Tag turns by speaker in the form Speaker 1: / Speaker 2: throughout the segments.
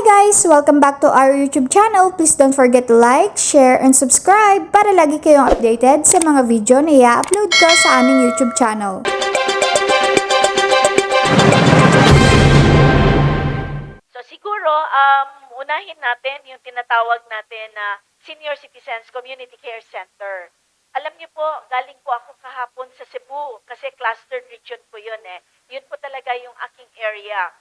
Speaker 1: guys! Welcome back to our YouTube channel. Please don't forget to like, share, and subscribe para lagi kayong updated sa mga video na i-upload ko sa aming YouTube channel.
Speaker 2: So siguro, um, unahin natin yung tinatawag natin na Senior Citizens Community Care Center. Alam niyo po, galing po ako kahapon sa Cebu kasi clustered region po yun eh. Yun po talaga yung aking area.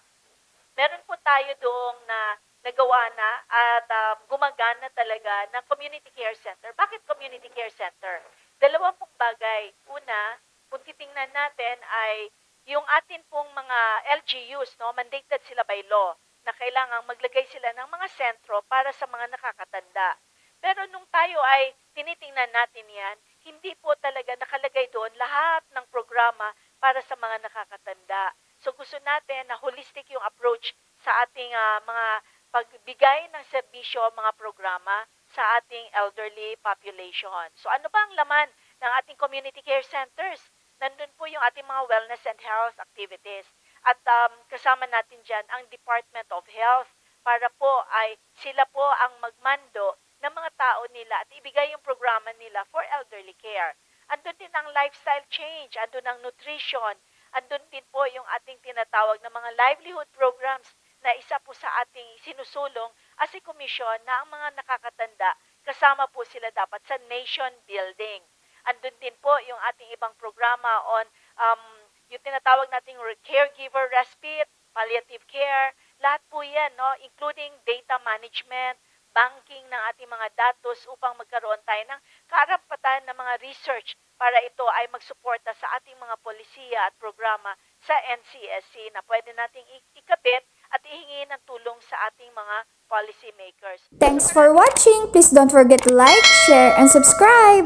Speaker 2: Meron po tayo doong na nagawa na at um, gumagana talaga ng community care center. Bakit community care center? Dalawa pong bagay. Una, kung titingnan natin ay yung atin pong mga LGUs, no, mandated sila by law na kailangang maglagay sila ng mga sentro para sa mga nakakatanda. Pero nung tayo ay tinitingnan natin yan, hindi po talaga nakalagay doon lahat ng programa para sa mga nakakatanda. So gusto natin na holistic yung approach sa ating ah, mga pagbigay ng serbisyo, mga programa sa ating elderly population. So ano ba ang laman ng ating community care centers? Nandun po yung ating mga wellness and health activities. At um, kasama natin dyan ang Department of Health para po ay sila po ang magmando ng mga tao nila at ibigay yung programa nila for elderly care. Andun din ang lifestyle change, andun ang nutrition, andun din po yung ating tinatawag na mga livelihood programs na isa po sa ating sinusulong as a commission na ang mga nakakatanda, kasama po sila dapat sa nation building. Andun din po yung ating ibang programa on um, yung tinatawag nating re- caregiver respite, palliative care, lahat po yan, no? including data management, banking ng ating mga datos upang magkaroon tayo ng karapatan ng mga research para ito ay magsuporta sa ating mga polisiya at programa sa NCSC na pwede nating ikabit at ihingi ng tulong sa ating mga policy makers.
Speaker 1: Thanks for watching! Please don't forget to like, share, and subscribe!